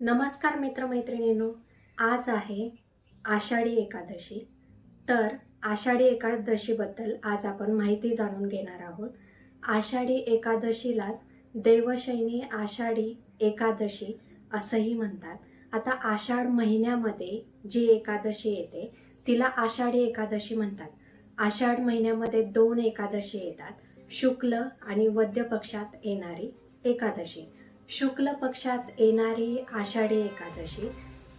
नमस्कार मित्रमैत्रिणींनो आज आहे आषाढी एकादशी. तर आषाढी एकादशीबद्दल आज आपण माहिती जाणून घेणार आहोत. आषाढी एकादशीलाच देवशैनी आषाढी एकादशी असंही म्हणतात. आता आषाढ महिन्यामध्ये जी एकादशी येते तिला आषाढी एकादशी म्हणतात. आषाढ महिन्यामध्ये दोन एकादशी येतात. शुक्ल आणि वद्य पक्षात येणारी एकादशी. शुक्ल पक्षात येणारी आषाढी एकादशी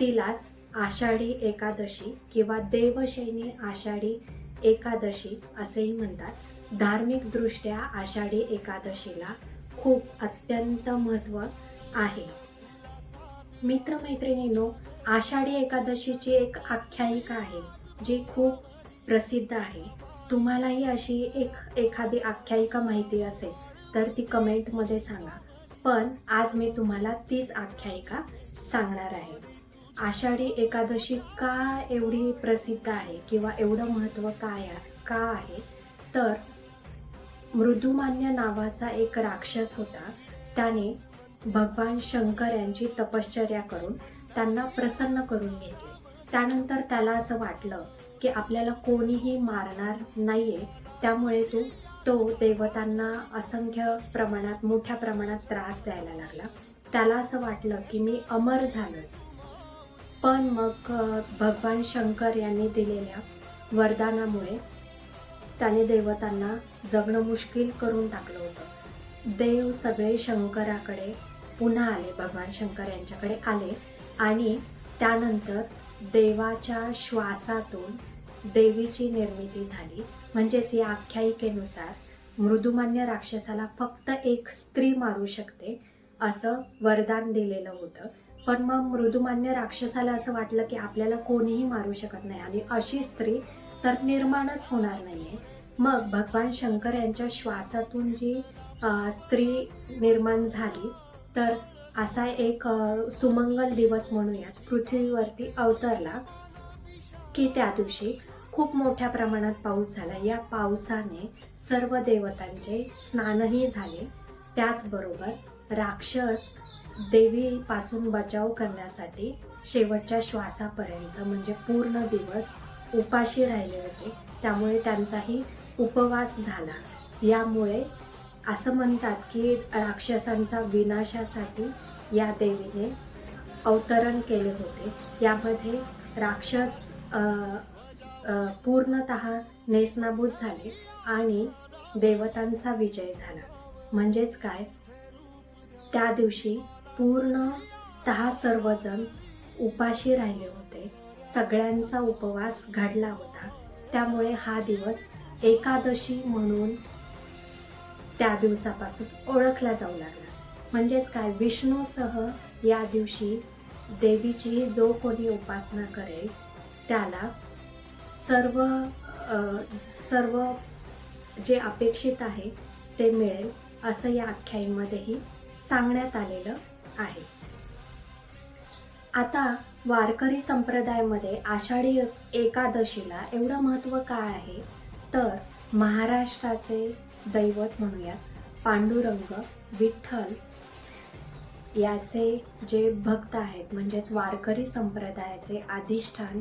तिलाच आषाढी एकादशी किंवा देवशैनी आषाढी एकादशी असेही म्हणतात. धार्मिकदृष्ट्या आषाढी एकादशीला खूप अत्यंत महत्त्व आहे. मित्रमैत्रिणींनो आषाढी एकादशीची एक आख्यायिका आहे जी खूप प्रसिद्ध आहे. तुम्हालाही अशी एक एखादी आख्यायिका माहिती असेल तर ती कमेंटमध्ये सांगा. पण आज मी तुम्हाला तीच आख्यायिका सांगणार आहे. आषाढी एकादशी का एवढी प्रसिद्ध आहे किंवा एवढं महत्त्व काय का आहे? तर मृदुमान्य नावाचा एक राक्षस होता. त्याने भगवान शंकर यांची तपश्चर्या करून त्यांना प्रसन्न करून घेतले. त्यानंतर त्याला असं वाटलं की आपल्याला कोणीही मारणार नाहीये त्यामुळे तू तो देवतांना असंख्य प्रमाणात मोठ्या प्रमाणात त्रास द्यायला लागला. त्याला असं वाटलं की मी अमर झालोय. पण मग भगवान शंकर यांनी दिलेल्या वरदानामुळे त्याने देवतांना जगणं मुश्किल करून टाकलं होतं. देव सगळे शंकराकडे पुन्हा आले भगवान शंकर यांच्याकडे आले आणि त्यानंतर देवाच्या श्वासातून देवीची निर्मिती झाली. म्हणजेच या आख्यायिकेनुसार मृदुमान्य राक्षसाला फक्त एक स्त्री मारू शकते असं वरदान दिलेलं होतं. पण मग मृदुमान्य राक्षसाला असं वाटलं की आपल्याला कोणीही मारू शकत नाही आणि अशी स्त्री तर निर्माणच होणार नाहीये. मग भगवान शंकर यांच्या श्वासातून जी स्त्री निर्माण झाली तर असा एक सुमंगल दिवस म्हणूयात. पृथ्वीवरती अवतरला की त्या दिवशी खूप मोठ्या प्रमाणात पाऊस झाला. या पावसाने सर्व देवतांचे स्नानही झाले. त्याचबरोबर राक्षस देवीपासून बचाव करण्यासाठी शेवटच्या श्वासापर्यंत म्हणजे पूर्ण दिवस उपाशी राहिले होते. त्यामुळे त्यांचाही उपवास झाला. यामुळे असं म्हणतात की राक्षसांचा विनाशासाठी या देवीने अवतरण केले होते. यामध्ये राक्षस पूर्णतः नेसनाबूत झाले आणि देवतांचा विजय झाला. म्हणजेच काय? त्या दिवशी पूर्णतः सर्वजण उपाशी राहिले होते. सगळ्यांचा उपवास घडला होता. त्यामुळे हा दिवस एकादशी म्हणून त्या दिवसापासून ओळखला जाऊ लागला. म्हणजेच काय? विष्णूसह या दिवशी देवीची जो कोणी उपासना करेल त्याला सर्व सर्व जे अपेक्षित आहे ते मिळेल असं या आख्यायीमध्येही सांगण्यात आलेलं आहे. आता वारकरी संप्रदायामध्ये आषाढी एकादशीला एवढं महत्त्व काय आहे? तर महाराष्ट्राचे दैवत म्हणूया पांडुरंग विठ्ठल याचे जे भक्त आहेत म्हणजेच वारकरी संप्रदायाचे अधिष्ठान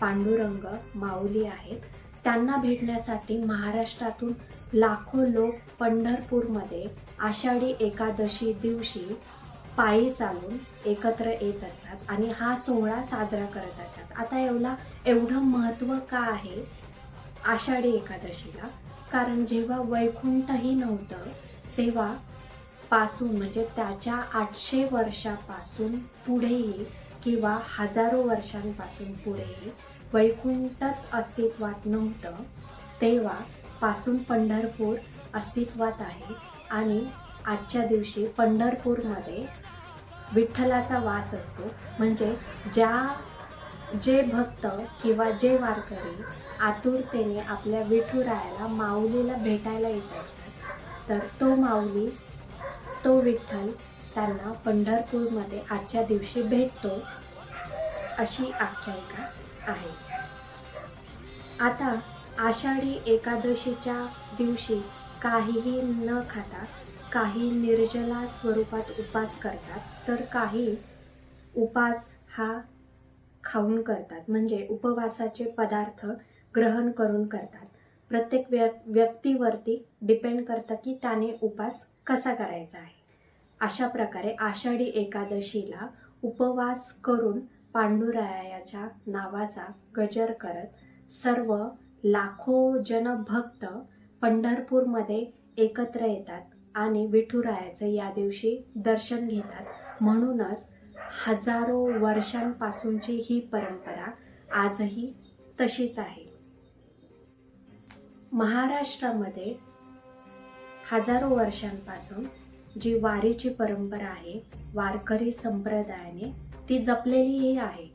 पांडुरंग माऊली आहेत. त्यांना भेटण्यासाठी महाराष्ट्रातून लाखो लोक पंढरपूरमध्ये आषाढी एकादशी दिवशी पायी चालून एकत्र येत असतात आणि हा सोहळा साजरा करत असतात. आता एवढा एवढं महत्त्व का आहे आषाढी एकादशीला? कारण जेव्हा वैकुंठही नव्हतं तेव्हा पासून म्हणजे त्याच्या आठशे वर्षापासून पुढेही किंवा हजारो वर्षांपासून पुढेही वैकुंठच अस्तित्वात नव्हतं तेव्हा पासून पंढरपूर अस्तित्वात आहे आणि आजच्या दिवशी पंढरपूरमध्ये विठ्ठलाचा वास असतो. म्हणजे ज्या जे भक्त किंवा जे वारकरी आतुरतेने आपल्या विठुरायाला माऊलीला भेटायला येत असतात तर तो माऊली तो विठ्ठल त्यांना पंढरपूरमध्ये आजच्या दिवशी भेटतो अशी आख्यायिका आहे. आता आषाढी एकादशीच्या दिवशी काहीही न खाता काही निर्जला स्वरूपात उपास करतात तर काही उपास हा खाऊन करतात. म्हणजे उपवासाचे पदार्थ ग्रहण करून करतात. प्रत्येक व्य व्यक्तीवरती डिपेंड करतं की त्याने उपास कसा करायचा आहे. अशा प्रकारे आषाढी एकादशीला उपवास करून पांडुरायाच्या नावाचा गजर करत सर्व लाखो जनभक्त पंढरपूरमध्ये एकत्र येतात आणि विठुरायाचं या दिवशी दर्शन घेतात. म्हणूनच हजारो वर्षांपासूनची ही परंपरा आजही तशीच आहे. महाराष्ट्रामध्ये हजारो वर्षांपासून जी वारीची परंपरा आहे वारकरी संप्रदायाने ती जपलेलीही आहे.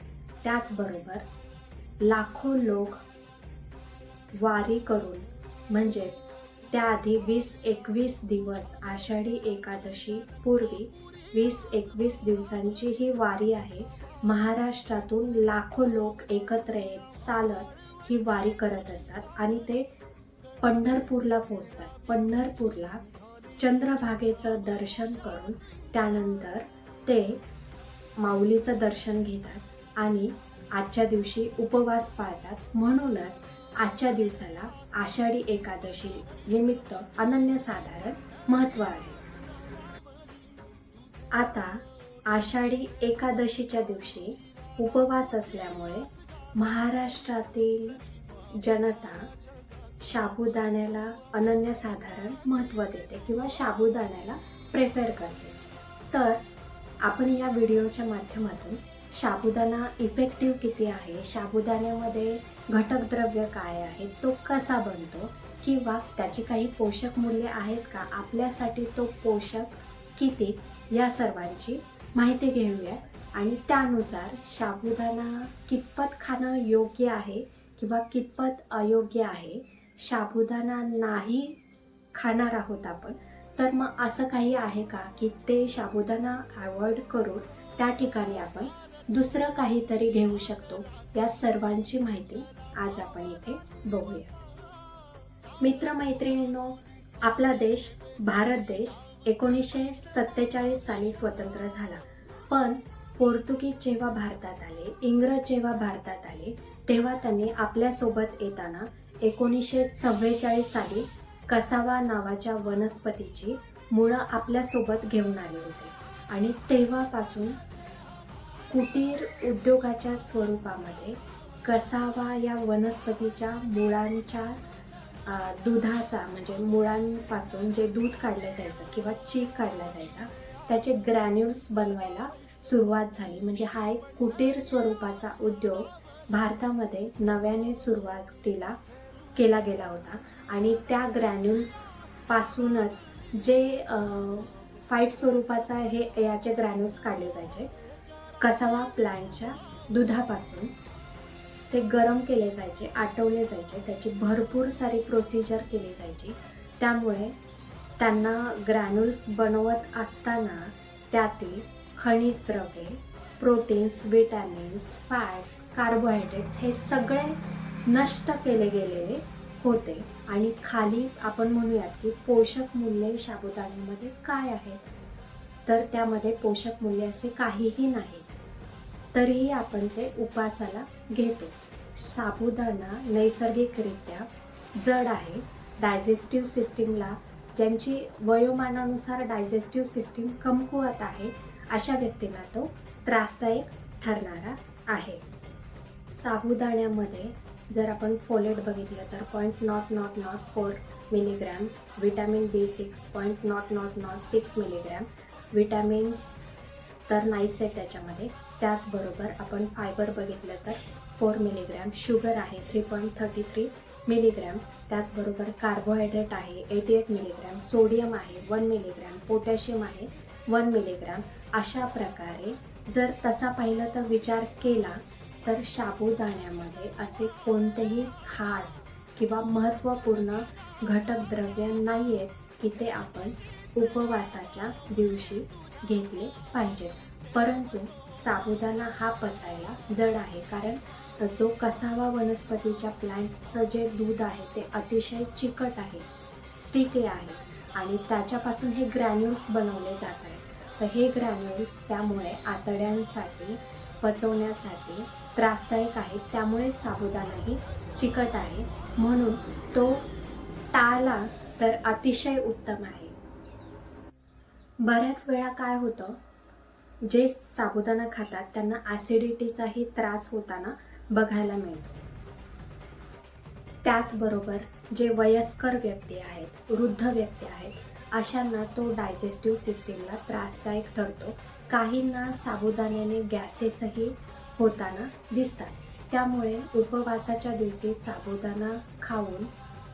त्याचबरोबर लाखो लोक वारी करून. म्हणजेच त्याआधी वीस एकवीस दिवस आषाढी एकादशी पूर्वी वीस एकवीस दिवसांची ही वारी आहे. महाराष्ट्रातून लाखो लोक एकत्र येत चालत ही वारी करत असतात आणि ते पंढरपूरला पोचतात पंढरपूरला चंद्रभागेचं दर्शन करून त्यानंतर ते माऊलीचं दर्शन घेतात आणि आजच्या दिवशी उपवास पाळतात. म्हणूनच आजच्या दिवसाला आषाढी एकादशी निमित्त अनन्यसाधारण महत्त्व आहे. आता आषाढी एकादशीच्या दिवशी उपवास असल्यामुळे महाराष्ट्रातील जनता साबुदाण्याला अनन्यसाधारण महत्त्व देते किंवा साबुदाण्याला प्रेफर करते. तर आपण या व्हिडिओच्या माध्यमातून साबुदाणा इफेक्टिव्ह किती आहे? साबुदाण्यामध्ये घटकद्रव्य काय आहे तो कसा बनतो किंवा त्याची काही पोषक मूल्ये आहेत का आपल्यासाठी तो पोषक किती या सर्वांची माहिती घेऊया. आणि त्यानुसार साबुदाणा कितपत खाणं योग्य आहे किंवा कितपत अयोग्य आहे साबुदाणा नाही खाणार आहोत आपण तर मग असं काही आहे का की ते साबुदाणा अवॉइड करून त्या ठिकाणी आपण दुसरं काहीतरी घेऊ शकतो. या सर्वांची माहिती आज आपण इथे बघूया मित्रमैत्रिणींनो आपला देश भारत देश एकोणीसशे सत्तेचाळीस साली स्वतंत्र झाला. पण पोर्तुगीज जेव्हा भारतात आले इंग्रज जेव्हा भारतात आले तेव्हा त्यांनी आपल्यासोबत येताना एकोणीसशे चव्वेचाळीस साली कसावा नावाच्या वनस्पतीची मुळं आपल्यासोबत घेऊन आले होते. आणि तेव्हापासून कुटीर उद्योगाच्या स्वरूपामध्ये कसावा या वनस्पतीच्या मुळांच्या दुधाचा म्हणजे मुळांपासून जे दूध काढलं जायचं किंवा चीक काढला जायचा त्याचे ग्रॅन्युल्स बनवायला सुरुवात झाली. म्हणजे हा एक कुटीर स्वरूपाचा उद्योग भारतामध्ये नव्याने सुरुवातीला केला गेला होता. आणि त्या ग्रॅन्युल्सपासूनच जे फाईट स्वरूपाचा हे याचे ग्रॅन्युल्स काढले जायचे. कसावा प्लांटच्या दुधापासून ते गरम केले जायचे आटवले जायचे त्याची भरपूर सारी प्रोसिजर केली जायची. त्यामुळे त्यांना ग्रॅन्युल्स बनवत असताना त्यातील खनिज द्रव्ये प्रोटीन्स विटॅमिन्स फॅट्स कार्बोहायड्रेट्स हे सगळे नष्ट केले गेलेले होते. आणि खाली आपण म्हणूयात की पोषक मूल्ये साबुदाण्यामध्ये काय आहेत तर त्यामध्ये पोषक मूल्य असे काहीही नाही. तरीही आपण ते उपासाला घेतो. साबुदाणा नैसर्गिकरित्या जड आहे. डायजेस्टिव्ह सिस्टीमला ज्यांची वयोमानानुसार डायजेस्टिव्ह सिस्टीम कमकुवत आहे अशा व्यक्तींना तो त्रासदायक ठरणारा आहे. साबुदाण्यामध्ये जर आपण फोलेट बघितलं तर point nought nought nought four milligram vitamin B six point nought nought nought six milligram vitamins तर नाहीच आहे त्याच्यामध्ये. त्याचबरोबर आपण फायबर बघितलं तर फोर मिलीग्रॅम शुगर आहे three point thirty three milligram त्याचबरोबर कार्बोहायड्रेट आहे एटी एट मिलीग्रॅम सोडियम आहे वन मिलीग्रॅम पोटॅशियम आहे वन मिलीग्रॅम अशा प्रकारे जर तसा पाहिलं तर विचार केला तर साबुदाण्यामध्ये असे कोणतेही खास किंवा महत्त्वपूर्ण घटक द्रव्य नाही आहेत की ते आपण उपवासाच्या दिवशी घेतले पाहिजेत. परंतु साबुदाणा हा पचायला जड आहे कारण जो कसावा वनस्पतीच्या प्लांटचं जे दूध आहे ते अतिशय चिकट आहे स्टिकी आहे आणि त्याच्यापासून हे ग्रॅन्युल्स बनवले जात आहेत. तर हे ग्रॅन्युल्स त्यामुळे आतड्यांसाठी पचवण्यासाठी त्रासदायक आहेत. त्यामुळे साबुदाणाही चिकट आहे. म्हणून तो टाळला तर अतिशय उत्तम आहे. बऱ्याच वेळा काय होतं जे साबुदाणा खातात त्यांना ॲसिडिटीचाही त्रास होताना बघायला मिळतो. त्याचबरोबर जे वयस्कर व्यक्ती आहेत वृद्ध व्यक्ती आहेत अशांना तो डायजेस्टिव्ह सिस्टीमला त्रासदायक ठरतो. काहींना साबुदाण्याने गॅसेसही होताना दिसतात. त्यामुळे उपवासाच्या दिवशी साबुदाणा खाऊन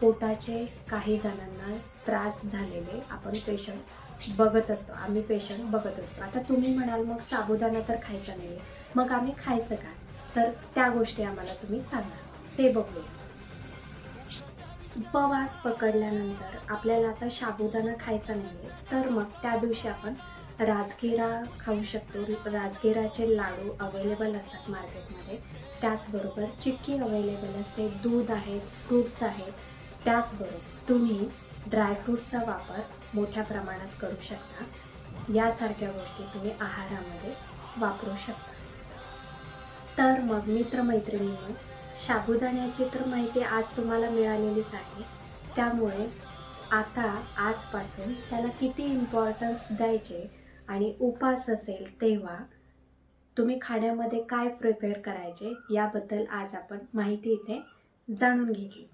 पोटाचे काही जणांना त्रास झालेले आपण पेशंट बघत असतो आम्ही पेशंट बघत असतो. आता तुम्ही म्हणाल मग साबुदाणा तर खायचा नाही मग आम्ही खायचं का? तर त्या गोष्टी आम्हाला तुम्ही सांगा. ते बघूया. उपवास पकडल्यानंतर आपल्याला आता साबुदाणा खायचा नाही तर मग त्या दिवशी आपण राजगिरा खाऊ शकतो. राजगिराचे लाडू अवेलेबल असतात मार्केटमध्ये. त्याचबरोबर चिक्की अवेलेबल असते. दूध आहेत फ्रूट्स आहेत. त्याचबरोबर तुम्ही ड्रायफ्रूट्सचा वापर मोठ्या प्रमाणात करू शकता. यासारख्या गोष्टी तुम्ही आहारामध्ये वापरू शकता. तर मग मित्रमैत्रिणींनो साबुदाण्याची तर माहिती आज तुम्हाला मिळालेलीच आहे. त्यामुळे आता आजपासून त्याला किती इम्पॉर्टन्स द्यायचे आणि उपास असेल तेव्हा तुम्ही खाण्यामध्ये काय प्रिपेअर करायचे याबद्दल आज आपण माहिती इथे जाणून घेतली.